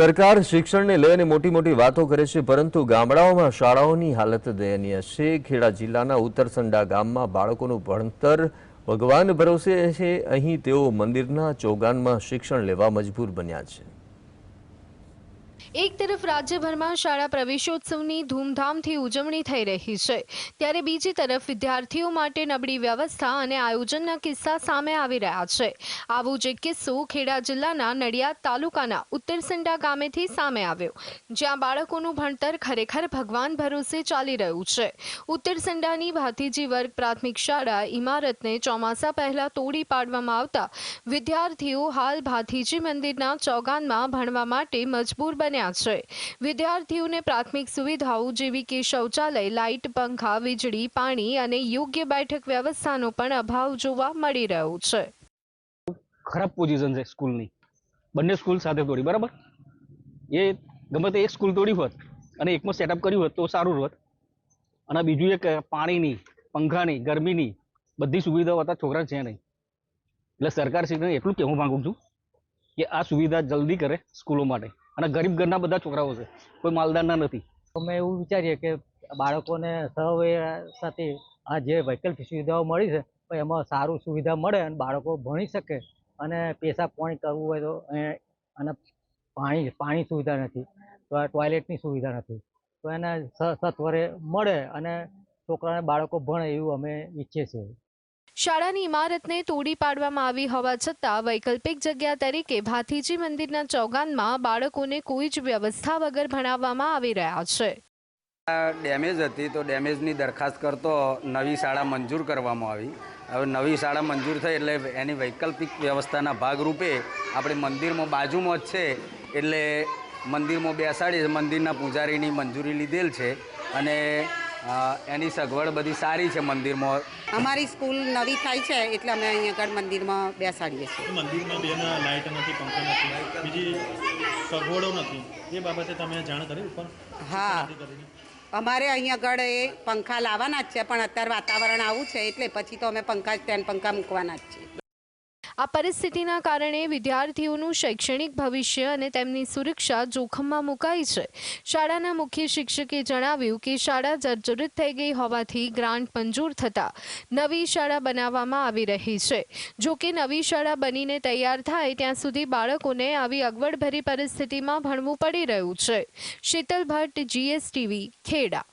સરકાર શિક્ષણને લઈને મોટી મોટી વાતો કરે છે, પરંતુ ગામડાઓમાં શાળાઓની હાલત દયનીય છે. ખેડા જિલ્લાના ઉત્તરસંડા ગામમાં બાળકોનું ભણતર ભગવાન ભરોસે છે. અહીં તેઓ મંદિરના ચોગાનમાં શિક્ષણ લેવા મજબૂર બન્યા છે. એક તરફ રાજ્યભરમાં શાળા પ્રવેશોત્સવની ધૂમધામથી ઉજવણી થઈ રહી છે, ત્યારે બીજી તરફ વિદ્યાર્થીઓ માટે નબળી વ્યવસ્થા અને આયોજનના કિસ્સા સામે આવી રહ્યા છે. આવો જ એક કિસ્સો ખેડા જિલ્લાના નડિયાદ તાલુકાના ઉત્તરસંડા ગામેથી સામે આવ્યો, જ્યાં બાળકોનું ભણતર ખરેખર ભગવાન ભરોસે ચાલી રહ્યું છે. ઉત્તરસંડાની ભાતીજી વર્ગ પ્રાથમિક શાળા ઇમારતને ચોમાસા પહેલા તોડી પાડવામાં આવતા વિદ્યાર્થીઓ હાલ ભાથીજી મંદિરના ચોગાનમાં ભણવા માટે મજબૂર બન્યા છે. વિદ્યાર્થીઓને પ્રાથમિક સુવિધાઓ જેવી કે શૌચાલય, લાઇટ, પંખા, વીજળી, પાણી અને યોગ્ય બેઠક વ્યવસ્થાનો પણ અભાવ જોવા મળી રહ્યો છે. ખરાબ પોઝિશન છે સ્કૂલની. બંને સ્કૂલ સાથે તોડી, બરાબર? એ ગમે તે એક સ્કૂલ તોડી હોત અને એકમાં સેટઅપ કર્યું હોત તો સારું હોત. અને બીજું એક, પાણીની, પંખાની, ગરમીની બધી સુવિધાઓ હતા, છોકરા છે નહીં. એટલે સરકાર શ્રીને એટલું કહેવું માંગુ છું કે આ સુવિધા જલ્દી કરે સ્કૂલો માટે. અને ગરીબ ઘરના બધા છોકરાઓ છે. કોઈ માલદારના નથી. અમે એવું વિચારીએ કે બાળકોને સવે સાથે આ જે વૈકલ્પિક સુવિધાઓ મળી છે, તો એમાં સારું સુવિધા મળે અને બાળકો ભણી શકે અને પેશાબ પાણી કરવું હોય તો અને પાણી પાણી સુવિધા નથી, તો ટોયલેટની સુવિધા નથી. તો એને સ- સત્વરે મળે અને છોકરાને બાળકો ભણે એવું અમે ઈચ્છીએ છીએ. શાળાની ઇમારતને તોડી પાડવામાં આવી હોવા છતાં વૈકલ્પિક જગ્યા તરીકે ભાથીજી મંદિરના ચોગાનમાં બાળકોને કોઈ જ વ્યવસ્થા વગર ભણાવવામાં આવી રહ્યા છે. ડેમેજ હતી તો ડેમેજની દરખાસ્ત કરતો નવી શાળા મંજૂર કરવામાં આવી. હવે નવી શાળા મંજૂર થઈ એટલે એની વૈકલ્પિક વ્યવસ્થાના ભાગરૂપે આપણે મંદિરમાં બાજુમાં જ છે એટલે મંદિરમાં બેસાડી મંદિરના પૂજારીની મંજૂરી લીધેલ છે અને એની સગવડ બધી સારી છે મંદિરમાં. અમારી સ્કૂલ નવી થાય છે એટલે અમે અહીંયા આગળ મંદિરમાં બેસાડીએ છીએ. મંદિરમાં બેન લાઇટ નથી પંખો નથી બીજી સગવડો નથી. એ બાબતે તમે જાણ કરી ઉપર? હા. અમારે અહીંયા આગળ એ પંખા લાવવાના જ છે પણ અત્યારે વાતાવરણ આવું છે એટલે પછી તો અમે પંખા સ્ટેન્ડ પંખા મૂકવાના જ છીએ. આ પરિસ્થિતિના કારણે વિદ્યાર્થીઓનું શૈક્ષણિક ભવિષ્ય અને તેમની સુરક્ષા જોખમમાં મુકાઈ છે. શાળાના મુખ્ય શિક્ષકે જણાવ્યું કે શાળા જર્જરિત થઈ ગઈ હોવાથી ગ્રાન્ટ મંજૂર થતાં નવી શાળા બનાવવામાં આવી રહી છે. જો કે નવી શાળા બનીને તૈયાર થાય ત્યાં સુધી બાળકોને આવી અગવડભરી પરિસ્થિતિમાં ભણવું પડી રહ્યું છે. શીતલ ભટ્ટ જીએસટીવી ખેડા.